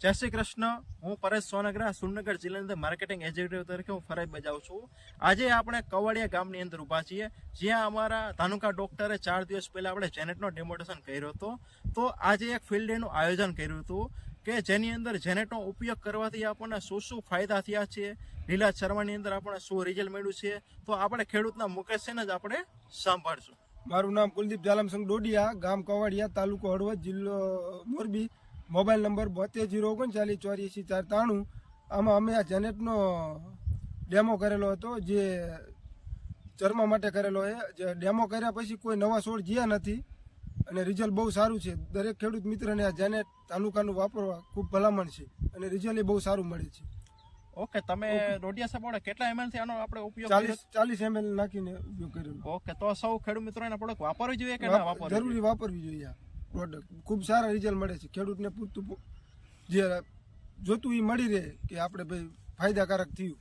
જય શ્રી કૃષ્ણ. હું પરેશ સોનગરા સુરનગર જિલ્લાની અંદર માર્કેટિંગ એક્ઝિક્યુટિવ તરીકે હું ફરજ બજાવું છું. આજે આપણે કવાડિયા ગામની અંદર ઊભા છીએ. જ્યાં અમારા ધાનુકા ડોક્ટરે ચાર દિવસ પહેલાં આપણે જેનેટનો ડેમોટેશન કર્યો હતો. તો આજે એક ફિલ્ડ ડેનું આયોજન કર્યું હતું કે જેની અંદર જેનેટનો ઉપયોગ કરવાથી આપણને શું શું ફાયદા થયા છે. લીલા ચરવાની અંદર આપણને શું રિઝલ્ટ મળ્યું છે. તો આપણે ખેડૂતના મુકેશ જ આપણે સાંભળશું. મારું નામ કુલદીપ જાલમસંગ ડોડિયા, ગામ કવાડિયા, તાલુકો હળવદ, જિલ્લો મોરબી. મોબાઈલ નંબર બોતેર જીરો ઓગણચાલીસ ચોર્યાસી ચાર ત્રાણું. આમાં અમે આ જેનેટનો ડેમો કરેલો હતો જે ચરમા માટે કરેલો એ. જે ડેમો કર્યા પછી કોઈ નવા છોડ જ્યાં નથી. અને રિઝલ્ટ બહુ સારું છે. દરેક ખેડૂત મિત્રને આ જેનેટ તાલુકાનું વાપરવા ખૂબ ભલામણ છે. અને રિઝલ્ટ એ બહુ સારું મળે છે. ઓકે તમે રોડિયા સાહેબ કેટલા એમએલથી આનો આપણે ઉપયોગ ચાલીસ ચાલીસ એમએલ નાખીને ઉપયોગ કર્યો ઓકે તો સૌ ખેડૂત મિત્રો એના પ્રોડક્ટ વાપરવી જોઈએ કે ના વાપરવી જરૂરી વાપરવી જોઈએ આ. પ્રોડક્ટ ખૂબ સારા રિઝલ્ટ મળે છે. ખેડૂતને પૂરતું જે જોતું એ મળી રહે કે આપણે ભાઈ ફાયદાકારક થયું.